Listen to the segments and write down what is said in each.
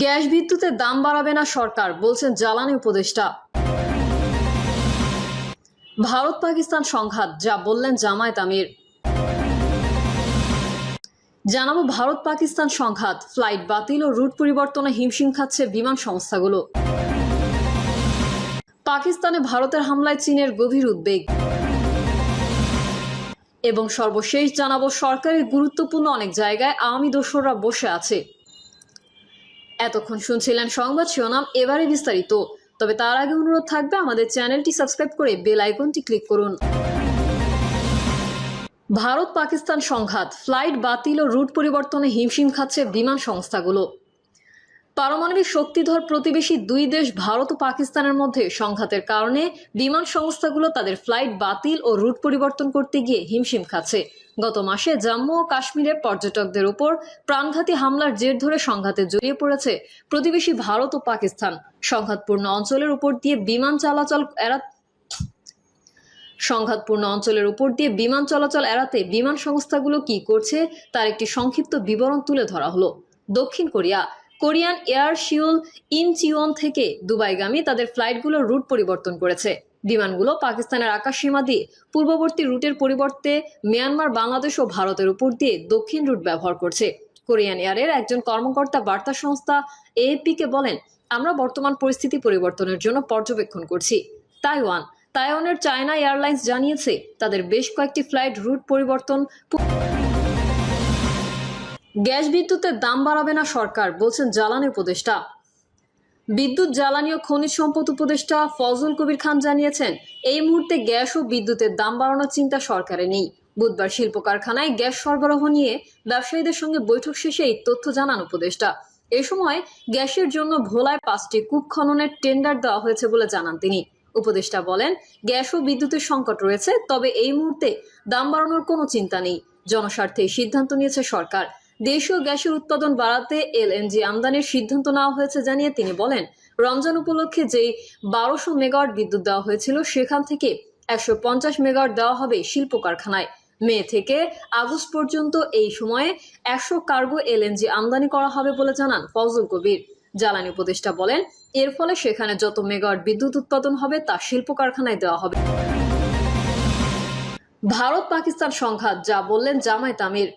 Gas বিদ্যুতের দাম বাড়াবে না সরকার, বলছেন জ্বালানি উপদেষ্টা। ভারত পাকিস্তান সংঘাত, যা বললেন জামায়াত আমির। জানাব ভারত পাকিস্তান সংঘাত, ফ্লাইট বাতিল ও রুট পরিবর্তনে হিমশিম খাচ্ছে বিমান সংস্থাগুলো। পাকিস্তানে ভারতের হামলায় চীনের গভীর উদ্বেগ। এবং সর্বশেষ জানাব সরকারের গুরুত্বপূর্ণ অনেক জায়গায় আওয়ামী দোসররা বসে আছে। এতক্ষণ শুনছিলেন সংবাদ শিরোনাম, এবারে বিস্তারিত। তবে তার আগে অনুরোধ থাকবে আমাদের চ্যানেলটি সাবস্ক্রাইব করে বেল আইকনটি ক্লিক করুন। ভারত পাকিস্তান সংঘাত, ফ্লাইট বাতিল ও রুট পরিবর্তনে হিমশিম খাচ্ছে বিমান সংস্থাগুলো। পারমাণবিক শক্তিধর প্রতিবেশী দুই দেশ, ভারত ও পাকিস্তানের মধ্যে সংঘাতের কারণে বিমান সংস্থাগুলো তাদের ফ্লাইট বাতিল ও রুট পরিবর্তন করতে গিয়ে হিমশিম খাচ্ছে। গত মাসে জম্মু ও কাশ্মীরের পর্যটকদের উপর প্রাণঘাতী হামলার জের ধরে সংঘাতে জড়িয়ে পড়েছে প্রতিবেশী ভারত ও পাকিস্তান। সংঘাতপূর্ণ অঞ্চলের উপর দিয়ে বিমান চলাচল এড়া সংঘাতপূর্ণ অঞ্চলের উপর দিয়ে বিমান চলাচল এড়াতে বিমান সংস্থাগুলো কি করছে তার একটি সংক্ষিপ্ত বিবরণ তুলে ধরা হলো। দক্ষিণ Korea Korean Air Seoul Incheon থেকে দুবাইগামী তাদের ফ্লাইটগুলোর রুট পরিবর্তন করেছে। বিমানগুলো পাকিস্তানের আকাশসীমা দিয়ে পূর্ববর্তী রুটের পরিবর্তে মিয়ানমার, বাংলাদেশ ও ভারতের উপর দিয়ে দক্ষিণ রুট ব্যবহার করছে। কোরিয়ান এয়ারের একজন কর্মকর্তা বার্তা সংস্থা এএপিকে বলেন, আমরা বর্তমান পরিস্থিতি পরিবর্তনের জন্য পর্যবেক্ষণ করছি। তাইওয়ান, তাইওয়ানের চায়না এয়ারলাইন্স জানিয়েছে, তাদের বেশ কয়েকটি ফ্লাইট রুট পরিবর্তন গ্যাস বিদ্যুতের দাম বাড়াবে না সরকার, বলছেন জ্বালানি উপদেষ্টা। বিদ্যুৎ, জ্বালানি ও খনিজ সম্পদ উপদেষ্টা ফজল কবির খান জানিয়েছেন, এই মুহূর্তে গ্যাস ও বিদ্যুতের দাম বাড়ানোর চিন্তা সরকারে নেই। বুধবার শিল্প কারখানায় গ্যাস সরবরাহ নিয়ে ব্যবসায়ীদের সঙ্গে বৈঠক শেষে এই তথ্য জানান উপদেষ্টা। এ সময় গ্যাসের জন্য ভোলায় পাঁচটি কূপ খননের টেন্ডার দেওয়া হয়েছে বলে জানান তিনি। উপদেষ্টা বলেন, গ্যাস ও বিদ্যুতের সংকট রয়েছে, তবে এই মুহূর্তে দাম বাড়ানোর কোনো চিন্তা নেই। জনস্বার্থে সিদ্ধান্ত নিয়েছে সরকার। দেশীয় গ্যাসের উৎপাদন বাড়াতে এলএনজি আমদানির সিদ্ধান্ত নেওয়া হয়েছে জানিয়ে তিনি বলেন, রমজান উপলক্ষে যেই বারোশো মেগাওয়াট বিদ্যুৎ দেওয়া হয়েছিল, সেখান থেকে একশো পঞ্চাশ মেগাওয়াট দেওয়া হবে শিল্প কারখানায় মে থেকে আগস্ট পর্যন্ত এই সময়ে একশো কার্গো এলএনজি আমদানি করা হবে বলে জানান ফজল কবির। জ্বালানি উপদেষ্টা বলেন, এর ফলে সেখানে যত মেগাওয়াট বিদ্যুৎ উৎপাদন হবে, তা শিল্প কারখানায় দেওয়া হবে। ভারত পাকিস্তান সংঘাত, যা বললেন জামায়াত আমির।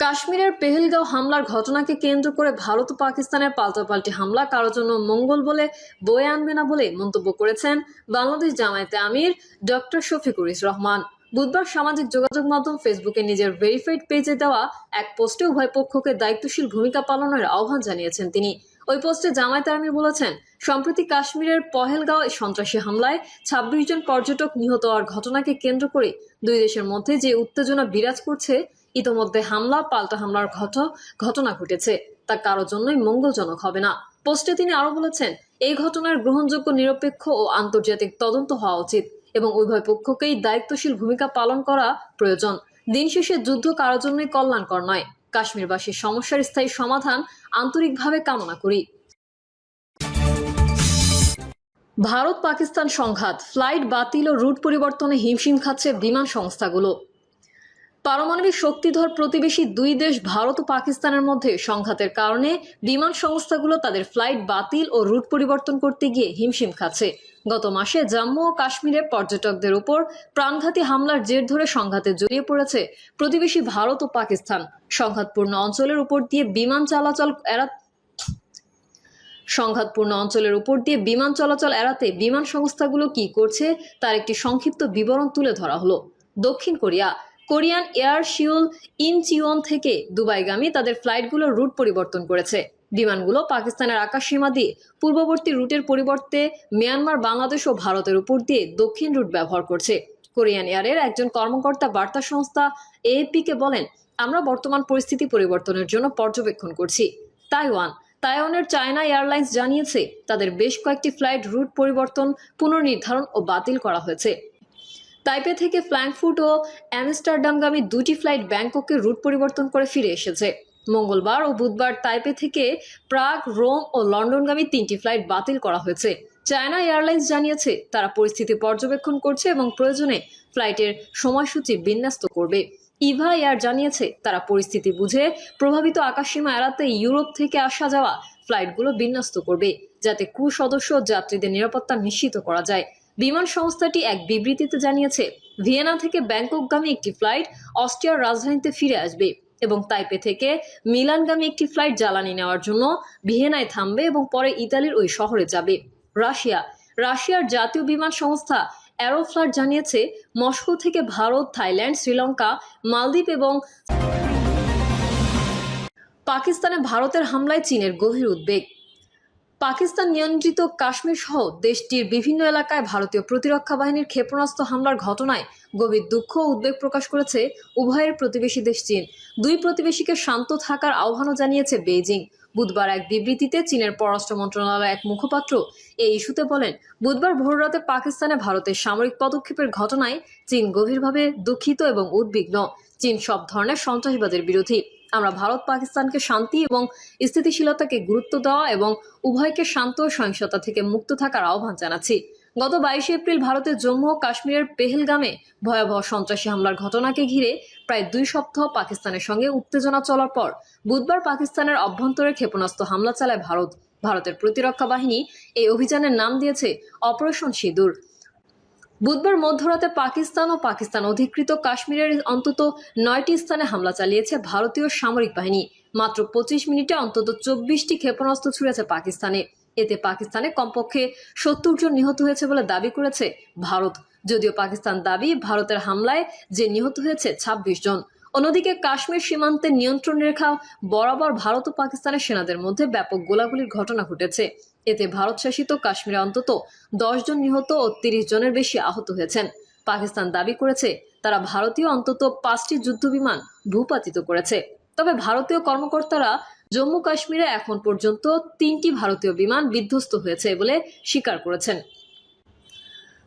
কাশ্মীরের পেহেলগাঁও হামলার ঘটনাকে কেন্দ্র করে ভারত ও পাকিস্তানের পাল্টাপাল্টি হামলা কারোর জন্য মঙ্গল বলে বয়ে আনবে না বলে মন্তব্য করেছেন বাংলাদেশ জামায়াতে আমির ডক্টর শফিকুর রহমান। বুধবার সামাজিক যোগাযোগ মাধ্যম ফেসবুকে নিজের ভেরিফাইড পেজে দেওয়া এক পোস্টে উভয় পক্ষকে দায়িত্বশীল ভূমিকা পালনের আহ্বান জানিয়েছেন তিনি। ওই পোস্টে জামায়াত আমির বলেছেন, সম্প্রতি কাশ্মীরের পহেলগাঁও সন্ত্রাসী হামলায় ছাব্বিশ জন পর্যটক নিহত হওয়ার ঘটনাকে কেন্দ্র করে দুই দেশের মধ্যে যে উত্তেজনা বিরাজ করছে ইতোমধ্যে হামলা, পাল্টা হামলার ঘট, ঘটনা ঘটেছে। তা কারোর জন্যই মঙ্গলজনক হবে না। পোস্টে তিনি আরও বলেছেন, এই ঘটনার গ্রহণযোগ্য, নিরপেক্ষ ও আন্তর্জাতিক তদন্ত হওয়া উচিত এবং উভয় পক্ষকেই দায়িত্বশীল ভূমিকা পালন করা প্রয়োজন। দিন শেষে যুদ্ধ কারোর জন্যই কল্যাণকর নয়। কাশ্মীরবাসীর সমস্যার স্থায়ী সমাধান আন্তরিকভাবে কামনা করি। ভারত পাকিস্তান সংঘাত, ফ্লাইট বাতিল ও রুট পরিবর্তনে হিমশিম খাচ্ছে বিমান সংস্থাগুলো। পারমাণবিক শক্তিধর প্রতিবেশী দুই দেশ, ভারত ও পাকিস্তানের মধ্যে সংঘাতের কারণে বিমান সংস্থাগুলো তাদের ফ্লাইট বাতিল ও রুট পরিবর্তন করতে গিয়ে হিমশিম খাচ্ছে। গত মাসে জম্মু ও কাশ্মীরে পর্যটকদের উপর প্রাণঘাতী হামলার জের ধরে সংঘাতে জড়িয়ে পড়েছে প্রতিবেশী ভারত ও পাকিস্তান। সংঘাতপূর্ণ অঞ্চলের উপর দিয়ে বিমান চলাচল এড়া সংঘাতপূর্ণ অঞ্চলের উপর দিয়ে বিমান চলাচল এড়াতে বিমান সংস্থাগুলো কি করছে তার একটি সংক্ষিপ্ত বিবরণ তুলে ধরা হলো। দক্ষিণ Korea Korean Air Seoul Incheon থেকে দুবাইগামী তাদের ফ্লাইটগুলোর রুট পরিবর্তন করেছে। বিমানগুলো পাকিস্তানের আকাশসীমা দিয়ে পূর্ববর্তী রুটের পরিবর্তে মিয়ানমার, বাংলাদেশ ও ভারতের উপর দিয়ে দক্ষিণ রুট ব্যবহার করছে। কোরিয়ান এয়ারের একজন কর্মকর্তা বার্তা সংস্থা এএপিকে বলেন, আমরা বর্তমান পরিস্থিতি পরিবর্তনের জন্য পর্যবেক্ষণ করছি। তাইওয়ান, তাইওয়ানের চায়না এয়ারলাইন্স জানিয়েছে, তাদের বেশ কয়েকটি ফ্লাইট রুট পরিবর্তন, পুনর্নির্ধারণ ও বাতিল করা হয়েছে। তাইপে থেকে ফ্র্যাঙ্কফুট ও অ্যামস্টারডামগামী দুটি ফ্লাইট ব্যাংককে রুট পরিবর্তন করে ফিরে এসেছে। মঙ্গলবার ও বুধবার তাইপে থেকে প্রাগ, রোম ও লন্ডনগামী তিনটি ফ্লাইট বাতিল করা হয়েছে। চায়না এয়ারলাইন্স জানিয়েছে, তারা পরিস্থিতি পর্যবেক্ষণ করছে এবং প্রয়োজনে ফ্লাইটের সময়সূচি বিন্যস্ত করবে। ইভা এয়ার জানিয়েছে, তারা পরিস্থিতি বুঝে প্রভাবিত আকাশসীমা এড়াতে ইউরোপ থেকে আসা যাওয়া ফ্লাইটগুলো বিন্যস্ত করবে, যাতে ক্রু সদস্য যাত্রীদের নিরাপত্তা নিশ্চিত করা যায়। বিমান সংস্থাটি এক বিবৃতিতে জানিয়েছে, ভিয়েনা থেকে ব্যাংককগামী একটি ফ্লাইট অস্ট্রিয়ার রাজধানীতে ফিরে আসবে এবং তাইপে থেকে মিলানগামী একটি ফ্লাইট জ্বালানি নেওয়ার জন্য ভিয়েনায় থামবে এবং পরে ইতালির ওই শহরে যাবে। রাশিয়া, রাশিয়ার জাতীয় বিমান সংস্থা অ্যারোফ্লাট জানিয়েছে, মস্কো থেকে ভারত, থাইল্যান্ড, শ্রীলঙ্কা, মালদ্বীপ এবং পাকিস্তানে ভারতের হামলায় চীনের গভীর উদ্বেগ। পাকিস্তান নিয়ন্ত্রিত কাশ্মীর সহ দেশটির বিভিন্ন এলাকায় ভারতীয় প্রতিরক্ষা বাহিনীর ক্ষেপণাস্ত্র হামলার ঘটনায় গভীর দুঃখ ও উদ্বেগ প্রকাশ করেছে উভয়ের প্রতিবেশী দেশ চীন। দুই প্রতিবেশীকে শান্ত থাকার আহ্বানও জানিয়েছে বেইজিং। বুধবার এক বিবৃতিতে চীনের পররাষ্ট্র মন্ত্রণালয়ের এক মুখপাত্র এই ইস্যুতে বলেন, বুধবার ভোররাতে পাকিস্তানে ভারতের সামরিক পদক্ষেপের ঘটনায় চীন গভীরভাবে দুঃখিত এবং উদ্বিগ্ন। চীন সব ধরনের সন্ত্রাসবাদের বিরোধী। আমরা ভারত পাকিস্তানকে শান্তি এবং স্থিতিশীলতাকে গুরুত্ব দেওয়া এবং উভয়কে শান্ত ও সহিংসতা থেকে মুক্ত থাকার আহ্বান জানাচ্ছি। গত বাইশে এপ্রিল ভারতের জম্মু ও কাশ্মীরের পেহেলগামে ভয়াবহ সন্ত্রাসী হামলার ঘটনাকে ঘিরে প্রায় দুই সপ্তাহ পাকিস্তানের সঙ্গে উত্তেজনা চলার পর বুধবার পাকিস্তানের অভ্যন্তরে ক্ষেপণাস্ত্র হামলা চালায় ভারত। ভারতের প্রতিরক্ষা বাহিনী এই অভিযানের নাম দিয়েছে অপারেশন সিঁদুর। বুধবার মধ্যরাতে পাকিস্তান ও পাকিস্তান অধিকৃত কাশ্মীরের অন্তত নয়টি স্থানে হামলা চালিয়েছে ভারতীয় সামরিক বাহিনী। মাত্র পঁচিশ মিনিটে অন্তত চব্বিশটি ক্ষেপণাস্ত্র ছুড়েছে পাকিস্তানে। এতে পাকিস্তানে কমপক্ষে সত্তর জন নিহত হয়েছে বলে দাবি করেছে ভারত। যদিও পাকিস্তান দাবি, ভারতের হামলায় যে নিহত হয়েছে ছাব্বিশ জন। অন্যদিকে কাশ্মীর সীমান্তের নিয়ন্ত্রণ রেখা বরাবর ভারত ও পাকিস্তানের সেনাদের মধ্যে ব্যাপক গোলাগুলির ঘটনা ঘটেছে। এতে ভারত শাসিত কাশ্মীরে অন্তত জন নিহত ও তিরিশ জনের বেশি আহত হয়েছেন। পাকিস্তান দাবি করেছে, তারা ভারতীয় অন্তত পাঁচটি যুদ্ধবিমান ভূপাতিত করেছে। তবে ভারতীয় কর্মকর্তারা জম্মু কাশ্মীরে এখন পর্যন্ত তিনটি ভারতীয় বিমান বিধ্বস্ত হয়েছে বলে স্বীকার করেছেন।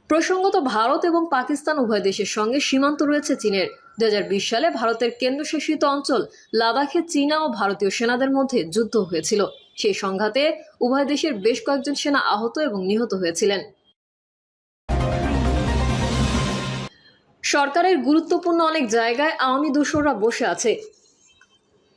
প্রসঙ্গত ভারত এবং পাকিস্তান উভয় দেশের সঙ্গে সীমান্ত রয়েছে চীনের। দু হাজার বিশ সালে ভারতের কেন্দ্রশাসিত অঞ্চল লাদাখে চীনা ও ভারতীয় সেনাদের মধ্যে যুদ্ধ হয়েছিল। সেই সংঘাতে উভয় দেশের বেশ কয়েকজন সেনা আহত এবং নিহত হয়েছিলেন। সরকারের গুরুত্বপূর্ণ অনেক জায়গায় আওয়ামী দোসররা বসে আছে।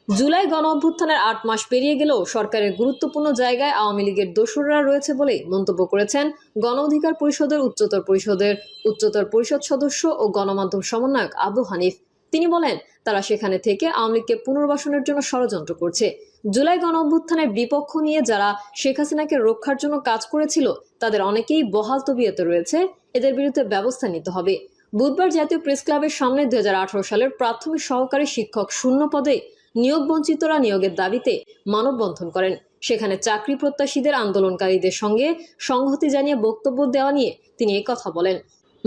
জুলাই গণ অভ্যুত্থানের আট মাস পেরিয়ে গেলেও সরকারের গুরুত্বপূর্ণ জায়গায় আওয়ামী লীগের দোসররা রয়েছে বলে মন্তব্য করেছেন গণ অধিকার পরিষদের উচ্চতর পরিষদের উচ্চতর পরিষদ সদস্য ও গণমাধ্যম সমন্বয়ক আবু হানিফ। তিনি বলেন, তারা সেখানে থেকে আওয়ামী লীগকে পুনর্বাসনের জন্য ষড়যন্ত্র করছে। জুলাই গণ অভ্যুত্থানের বিপক্ষ নিয়ে যারা শেখ হাসিনাকে রক্ষার জন্য কাজ করেছিল, তাদের অনেকেই বহাল তবিয়তে রয়েছে। এদের বিরুদ্ধে ব্যবস্থা নিতে হবে। বুধবার জাতীয় প্রেস ক্লাবের সামনে দুই হাজার আঠারো সালের প্রাথমিক সহকারী শিক্ষক শূন্য পদে নিয়োগ বঞ্চিতরা নিয়োগের দাবিতে মানববন্ধন করেন। সেখানে চাকরি প্রত্যাশীদের আন্দোলনকারীদের সঙ্গে সংহতি জানিয়ে বক্তব্য দেওয়া নিয়ে তিনি কথা বলেন।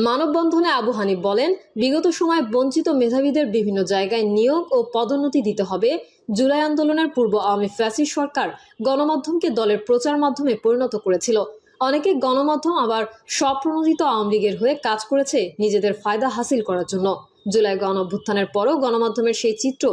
মানববন্ধনে আবু বলেন, বিগত সময় বঞ্চিত মেধাবীদের বিভিন্ন জায়গায় নিয়োগ ও পদোন্নতি দিতে হবে। জুলাই আন্দোলনের পূর্ব আওয়ামী ফ্যাসিস্ট সরকার গণমাধ্যমকে দলের প্রচার মাধ্যমে পরিণত করেছিল। অনেকে গণমাধ্যম আবার স্বপ্রণোদিত আওয়ামী লীগের হয়ে কাজ করেছে নিজেদের ফায়দা হাসিল করার জন্য। জুলাই গণ অভ্যুত্থানের পরও গণমাধ্যমের সেই চিত্র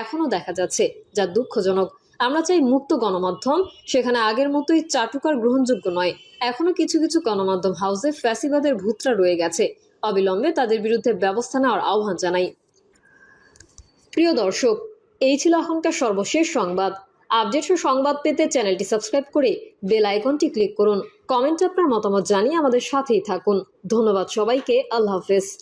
এখনও দেখা যাচ্ছে, যা দুঃখজনক। আমরা চাই মুক্ত গণমাধ্যম। সেখানে আগের মতোই চাটুকার গ্রহণযোগ্য নয়। এখনও কিছু কিছু গণমাধ্যম হাউসে ফ্যাসিবাদের ভূতরা রয়ে গেছে। অবিলম্বে তাদের বিরুদ্ধে ব্যবস্থা নেওয়ার আহ্বান জানাই। প্রিয় দর্শক, এই ছিল এখনকার সর্বশেষ সংবাদ। আপডেট ও সংবাদ পেতে চ্যানেলটি সাবস্ক্রাইব করে বেল আইকনটি ক্লিক করুন। কমেন্টে আপনার মতামত জানিয়ে আমাদের সাথেই থাকুন। ধন্যবাদ সবাইকে। আল্লাহ হাফেজ।